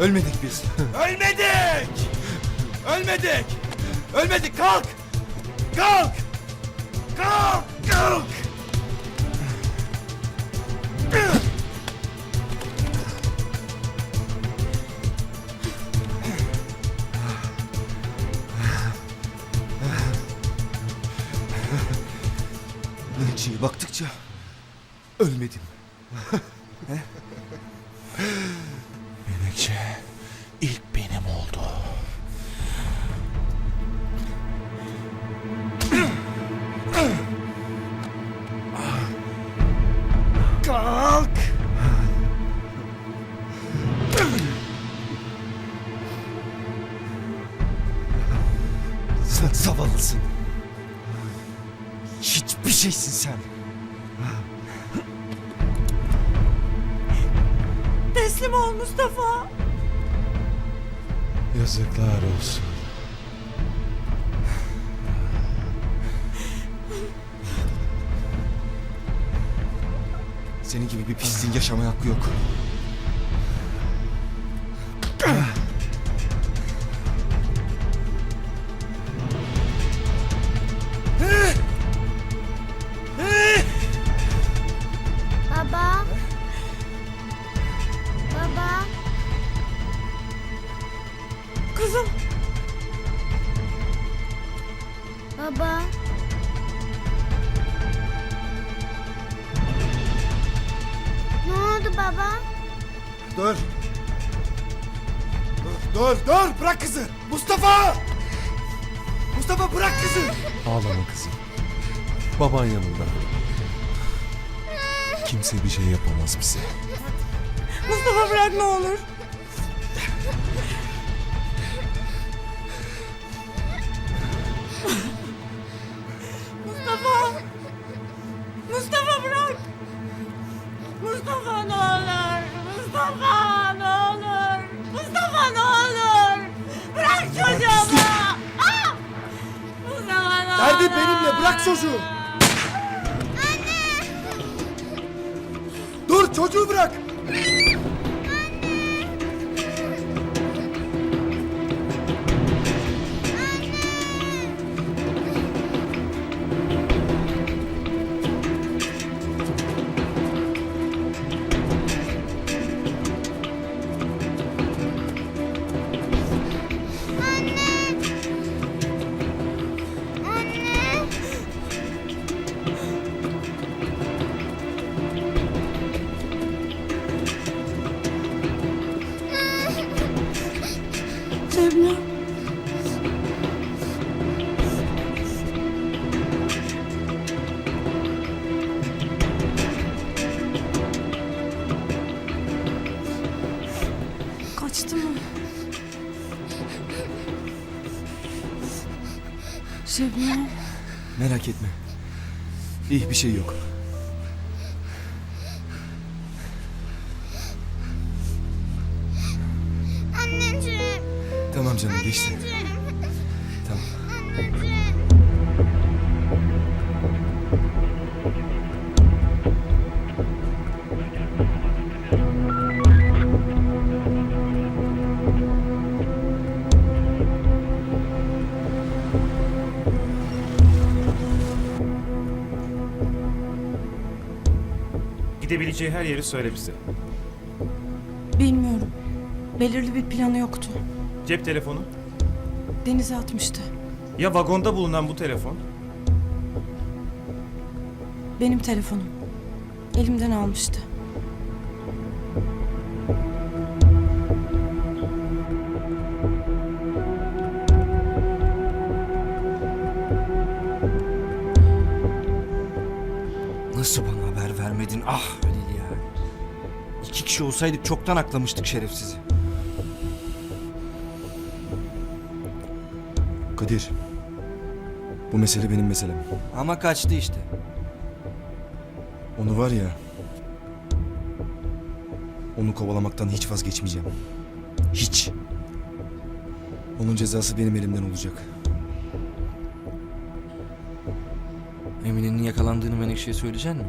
Ölmedik biz. Ölmedik! Ölmedik! Ölmedik kalk! Kalk! Kalk! Kalk! Menekşe'ye baktıkça ölmedim. Menekşe ilk benim oldu. Kalk! Sen zavallısın. Hiçbir şeysin sen. Teslim ol Mustafa. Yazıklar olsun. Senin gibi bir pisliğin yaşamaya hakkı yok. Baba. Ne oldu baba? Dur. Dur, dur, dur! Bırak kızı! Mustafa! Mustafa bırak kızı! Ağlama kızım. Baban yanında. Kimse bir şey yapamaz bize. Mustafa bırak ne olur. Mustafa. Mustafa bırak. Mustafa ne olur. Mustafa ne olur. Mustafa ne olur. Bırak çocuğumu. Ah! Mustafa ne Derdi olur. benimle, bırak çocuğu. Dur çocuğu bırak! Merak etme. İyi bir şey yok. Anneciğim. Tamam canım geçti. Anneciğim. Gidebileceği her yeri söyle bize. Bilmiyorum. Belirli bir planı yoktu. Cep telefonu. Denize atmıştı. Ya vagonda bulunan bu telefon? Benim telefonum. Elimden almıştı. Kişi olsaydık çoktan aklamıştık şerefsizi. Kadir. Bu mesele benim meselem. Ama kaçtı işte. Onu var ya... Onu kovalamaktan hiç vazgeçmeyeceğim. Hiç. Onun cezası benim elimden olacak. Emine'nin yakalandığını Menekşe'ye söyleyecek mi?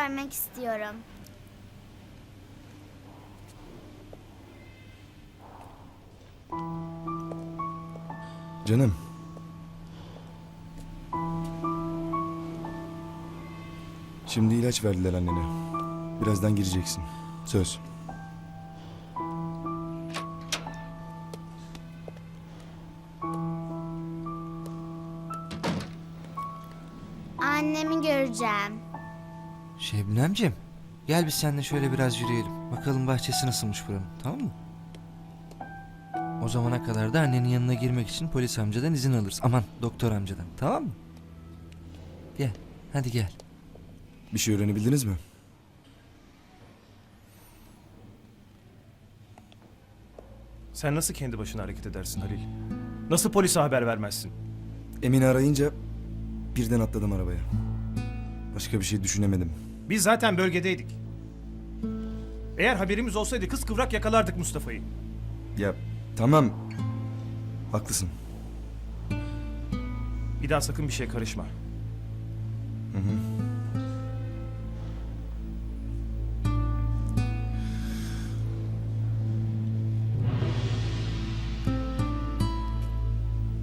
Görmek istiyorum. Canım. Şimdi ilaç verdiler annene. Birazdan gireceksin. Söz. Annemi göreceğim. Şebnemciğim. Gel biz seninle şöyle biraz yürüyelim. Bakalım bahçesi nasılmış buranın. Tamam mı? O zamana kadar da annenin yanına girmek için polis amcadan izin alırız. Aman doktor amcadan. Tamam mı? Gel. Hadi gel. Bir şey öğrenebildiniz mi? Sen nasıl kendi başına hareket edersin Halil? Nasıl polise haber vermezsin? Emine arayınca birden atladım arabaya. Başka bir şey düşünemedim. Biz zaten bölgedeydik. Eğer haberimiz olsaydı kız kıvrak yakalardık Mustafa'yı. Ya tamam. Haklısın. Bir daha sakın bir şey karışma.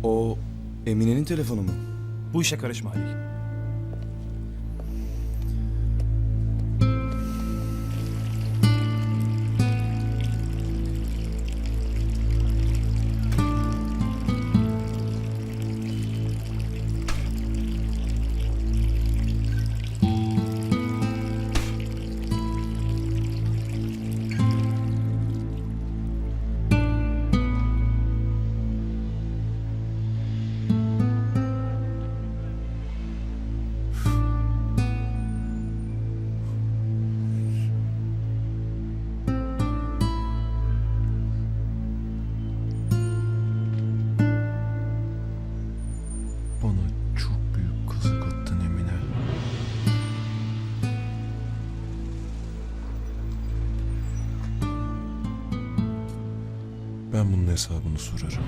O Emine'nin telefonu mu? Bu işe karışma Halil. Ben bunun hesabını sorarım.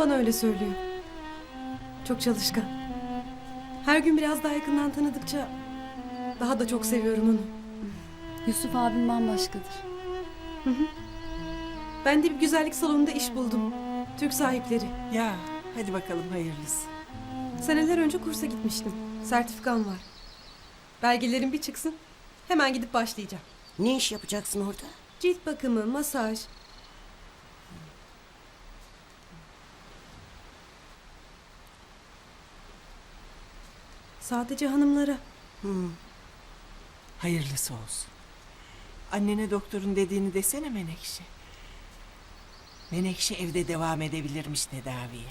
Bana öyle söylüyor. Çok çalışkan. Her gün biraz daha yakından tanıdıkça daha da çok seviyorum onu. Yusuf abim bambaşkadır. Ben de bir güzellik salonunda iş buldum. Türk sahipleri. Ya hadi bakalım hayırlısı. Seneler önce kursa gitmiştim. Sertifikam var. Belgelerim bir çıksın. Hemen gidip başlayacağım. Ne iş yapacaksın orada? Cilt bakımı, masaj. Sadece hanımlara. Hayırlısı olsun. Annene doktorun dediğini desene Menekşe. Menekşe evde devam edebilirmiş tedaviye.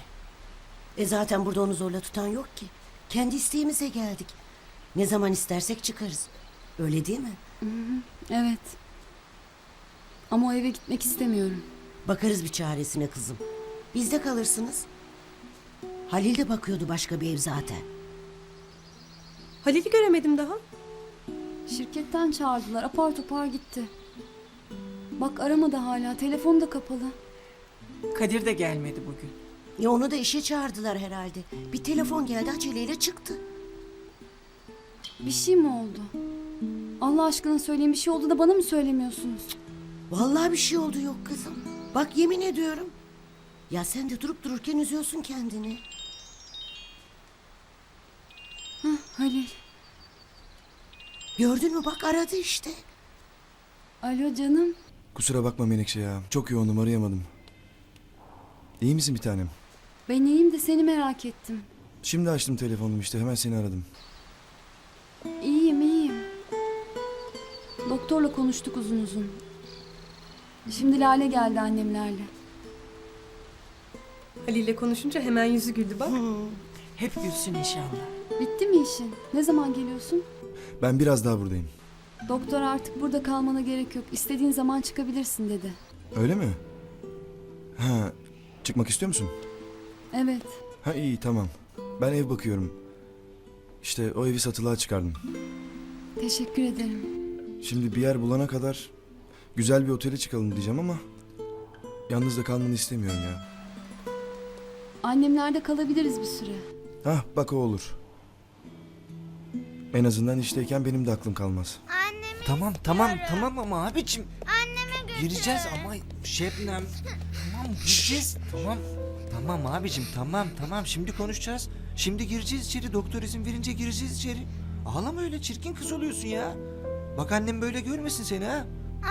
E zaten burada onu zorla tutan yok ki. Kendi isteğimize geldik. Ne zaman istersek çıkarız. Öyle değil mi? Evet. Ama o eve gitmek istemiyorum. Bakarız bir çaresine kızım. Bizde kalırsınız. Halil de bakıyordu başka bir ev zaten. Halil'i göremedim daha. Şirketten çağırdılar. Apar topar gitti. Bak aramadı hala. Telefon da kapalı. Kadir de gelmedi bugün. Ya onu da işe çağırdılar herhalde. Bir telefon geldi aceleyle çıktı. Bir şey mi oldu? Allah aşkına söyleyin bir şey oldu da bana mı söylemiyorsunuz? Vallahi bir şey oldu yok kızım. Bak yemin ediyorum. Ya sen de durup dururken üzüyorsun kendini. Halil. Gördün mü bak aradı işte. Alo canım. Kusura bakma Menekşe ya. Çok yoğundum arayamadım. İyi misin bir tanem? Ben iyiyim de seni merak ettim. Şimdi açtım telefonumu işte hemen seni aradım. İyiyim iyiyim. Doktorla konuştuk uzun uzun. Şimdi Lale geldi annemlerle. Ali ile konuşunca hemen yüzü güldü bak. Hep gülsün inşallah. Bitti mi işin? Ne zaman geliyorsun? Ben biraz daha buradayım. Doktor artık burada kalmana gerek yok. İstediğin zaman çıkabilirsin dedi. Öyle mi? Ha, çıkmak istiyor musun? Evet. Ha iyi tamam. Ben ev bakıyorum. İşte o evi satılığa çıkardım. Teşekkür ederim. Şimdi bir yer bulana kadar güzel bir otele çıkalım diyeceğim ama yalnız da kalmanı istemiyorum ya. Annemlerde kalabiliriz bir süre. Hah bak o olur. En azından işteyken benim de aklım kalmaz. Annemi Tamam tamam tamam ama abicim. anneme götür. Gireceğiz ama Şebnem. Tamam gireceğiz. Tamam. Tamam abicim tamam tamam şimdi konuşacağız. Şimdi gireceğiz içeri doktor izin verince gireceğiz içeri. Ağlama öyle çirkin kız oluyorsun ya. Bak annem böyle görmesin seni ha.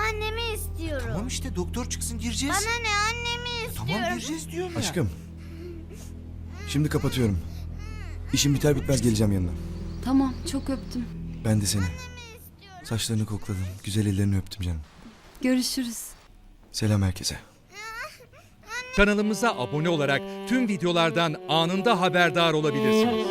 Annemi istiyorum. Tamam işte doktor çıksın gireceğiz. Bana ne annemi istiyorum. Tamam gireceğiz diyorum ya. Aşkım. Şimdi kapatıyorum. İşim biter bitmez geleceğim yanına. Tamam çok öptüm. Ben de seni. Saçlarını kokladım. Güzel ellerini öptüm canım. Görüşürüz. Selam herkese. Kanalımıza abone olarak tüm videolardan anında haberdar olabilirsiniz.